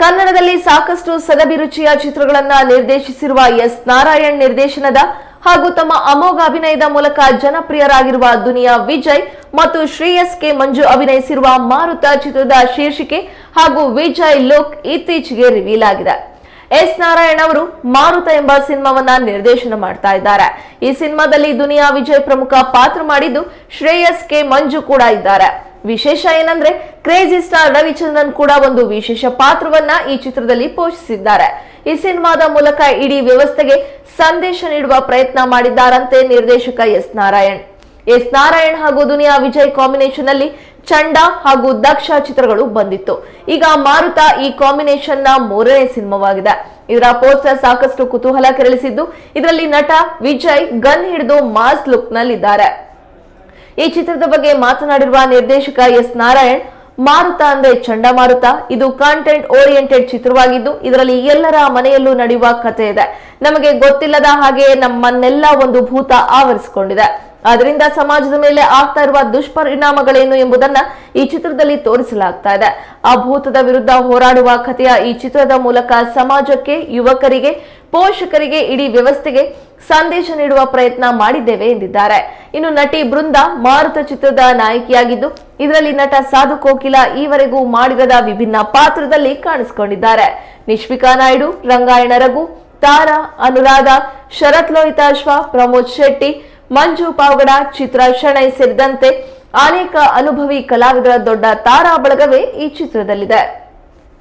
ಕನ್ನಡದಲ್ಲಿ ಸಾಕಷ್ಟು ಸದಭಿರುಚಿಯ ಚಿತ್ರಗಳನ್ನ ನಿರ್ದೇಶಿಸಿರುವ ಎಸ್ ನಾರಾಯಣ್ ನಿರ್ದೇಶನದ ಹಾಗೂ ತಮ್ಮ ಅಮೋಘ ಅಭಿನಯದ ಮೂಲಕ ಜನಪ್ರಿಯರಾಗಿರುವ ದುನಿಯಾ ವಿಜಯ್ ಮತ್ತು ಶ್ರೇಯಸ್ ಕೆ ಮಂಜು ಅಭಿನಯಿಸಿರುವ ಮಾರುತ ಚಿತ್ರದ ಶೀರ್ಷಿಕೆ ಹಾಗೂ ವಿಜಯ್ ಲುಕ್ ಇತ್ತೀಚೆಗೆ ರಿವೀಲ್ ಆಗಿದೆ. ಎಸ್ ನಾರಾಯಣ್ ಅವರು ಮಾರುತ ಎಂಬ ಸಿನಿಮಾವನ್ನ ನಿರ್ದೇಶನ ಮಾಡ್ತಾ ಇದ್ದಾರೆ. ಈ ಸಿನಿಮಾದಲ್ಲಿ ದುನಿಯಾ ವಿಜಯ್ ಪ್ರಮುಖ ಪಾತ್ರ ಮಾಡಿದ್ದು ಶ್ರೇಯಸ್ ಕೆ ಮಂಜು ಕೂಡ ಇದ್ದಾರೆ. ವಿಶೇಷ ಏನಂದ್ರೆ ಕ್ರೇಜಿ ಸ್ಟಾರ್ ರವಿಚಂದ್ರನ್ ಕೂಡ ಒಂದು ವಿಶೇಷ ಪಾತ್ರವನ್ನ ಈ ಚಿತ್ರದಲ್ಲಿ ಪೋಷಿಸಿದ್ದಾರೆ. ಈ ಸಿನಿಮಾದ ಮೂಲಕ ಇಡೀ ವ್ಯವಸ್ಥೆಗೆ ಸಂದೇಶ ನೀಡುವ ಪ್ರಯತ್ನ ಮಾಡಿದ್ದಾರಂತೆ ನಿರ್ದೇಶಕ ಎಸ್ ನಾರಾಯಣ್. ಎಸ್ ನಾರಾಯಣ್ ಹಾಗೂ ದುನಿಯಾ ವಿಜಯ್ ಕಾಂಬಿನೇಷನ್ ಅಲ್ಲಿ ಚಂಡ ಹಾಗೂ ದಕ್ಷ ಚಿತ್ರಗಳು ಬಂದಿತ್ತು. ಈಗ ಮಾರುತ ಈ ಕಾಂಬಿನೇಷನ್ನ ಮೂರನೇ ಸಿನಿಮಾವಾಗಿದೆ. ಇದರ ಪೋಸ್ಟರ್ ಸಾಕಷ್ಟು ಕುತೂಹಲ ಕೆರಳಿಸಿದ್ದು, ಇದರಲ್ಲಿ ನಟ ವಿಜಯ್ ಗನ್ ಹಿಡಿದು ಮಾಸ್ ಲುಕ್ ನಲ್ಲಿದ್ದಾರೆ. ಈ ಚಿತ್ರದ ಬಗ್ಗೆ ಮಾತನಾಡಿರುವ ನಿರ್ದೇಶಕ ಎಸ್ ನಾರಾಯಣ್, ಮಾರುತ ಅಂದ್ರೆ ಚಂಡಮಾರುತ ಇದು ಕಾಂಟೆಂಟ್ ಓರಿಯೆಂಟೆಡ್ ಚಿತ್ರವಾಗಿದ್ದು, ಇದರಲ್ಲಿ ಎಲ್ಲರ ಮನೆಯಲ್ಲೂ ನಡೆಯುವ ಕಥೆ ಇದೆ. ನಮಗೆ ಗೊತ್ತಿಲ್ಲದ ಹಾಗೆ ನಮ್ಮನ್ನೆಲ್ಲ ಒಂದು ಭೂತ ಆವರಿಸಿಕೊಂಡಿದೆ. ಅದರಿಂದ ಸಮಾಜದ ಮೇಲೆ ಆಗ್ತಾ ಇರುವ ದುಷ್ಪರಿಣಾಮಗಳೇನು ಎಂಬುದನ್ನ ಈ ಚಿತ್ರದಲ್ಲಿ ತೋರಿಸಲಾಗ್ತಾ ಇದೆ. ಆ ಭೂತದ ವಿರುದ್ಧ ಹೋರಾಡುವ ಕಥೆಯ ಈ ಚಿತ್ರದ ಮೂಲಕ ಸಮಾಜಕ್ಕೆ, ಯುವಕರಿಗೆ, ಪೋಷಕರಿಗೆ, ಇಡೀ ವ್ಯವಸ್ಥೆಗೆ ಸಂದೇಶ ನೀಡುವ ಪ್ರಯತ್ನ ಮಾಡಿದ್ದೇವೆ ಎಂದಿದ್ದಾರೆ. ಇನ್ನು ನಟಿ ಬೃಂದ ಮಾರುತ ಚಿತ್ರದ ನಾಯಕಿಯಾಗಿದ್ದು, ಇದರಲ್ಲಿ ನಟ ಸಾಧು ಕೋಕಿಲ ಈವರೆಗೂ ಮಾಡಿರದ ವಿಭಿನ್ನ ಪಾತ್ರದಲ್ಲಿ ಕಾಣಿಸಿಕೊಂಡಿದ್ದಾರೆ. ನಿಶ್ವಿಕಾ ನಾಯ್ಡು, ರಂಗಾಯಣ ರಘು, ತಾರಾ, ಅನುರಾಧ, ಶರತ್ ಲೋಹಿತಾಶ್ವ ಪ್ರಮೋದ್ ಶೆಟ್ಟಿ, ಮಂಜು ಪಾವಗಡ, ಚಿತ್ರ ಶೆಣೈ ಸೇರಿದಂತೆ ಅನೇಕ ಅನುಭವಿ ಕಲಾವಿದರ ದೊಡ್ಡ ತಾರಾ ಬಳಗವೇ ಈ ಚಿತ್ರದಲ್ಲಿದೆ.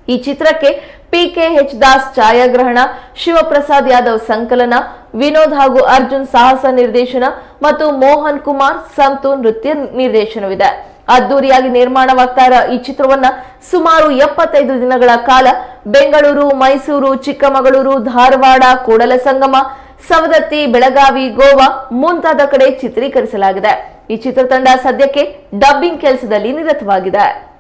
ಈ ಚಿತ್ರಕ್ಕೆ ಪಿಕೆಎಚ್ ದಾಸ್ ಛಾಯಾಗ್ರಹಣ, ಶಿವಪ್ರಸಾದ್ ಯಾದವ್ ಸಂಕಲನ, ವಿನೋದ್ ಹಾಗೂ ಅರ್ಜುನ್ ಸಾಹಸ ನಿರ್ದೇಶನ ಮತ್ತು ಮೋಹನ್ ಕುಮಾರ್ ಸಂತು ನೃತ್ಯ ನಿರ್ದೇಶನವಿದೆ. ಅದ್ದೂರಿಯಾಗಿ ನಿರ್ಮಾಣವಾಗ್ತಾ ಇರೋ ಈ ಚಿತ್ರವನ್ನ ಸುಮಾರು ಎಪ್ಪತ್ತೈದು ದಿನಗಳ ಕಾಲ ಬೆಂಗಳೂರು, ಮೈಸೂರು, ಚಿಕ್ಕಮಗಳೂರು, ಧಾರವಾಡ, ಕೂಡಲ ಸಂಗಮ, ಸವದತ್ತಿ, ಬೆಳಗಾವಿ, ಗೋವಾ ಮುಂತಾದ ಕಡೆ ಚಿತ್ರೀಕರಿಸಲಾಗಿದೆ. ಈ ಚಿತ್ರತಂಡ ಸದ್ಯಕ್ಕೆ ಡಬ್ಬಿಂಗ್ ಕೆಲಸದಲ್ಲಿ ನಿರತವಾಗಿದೆ.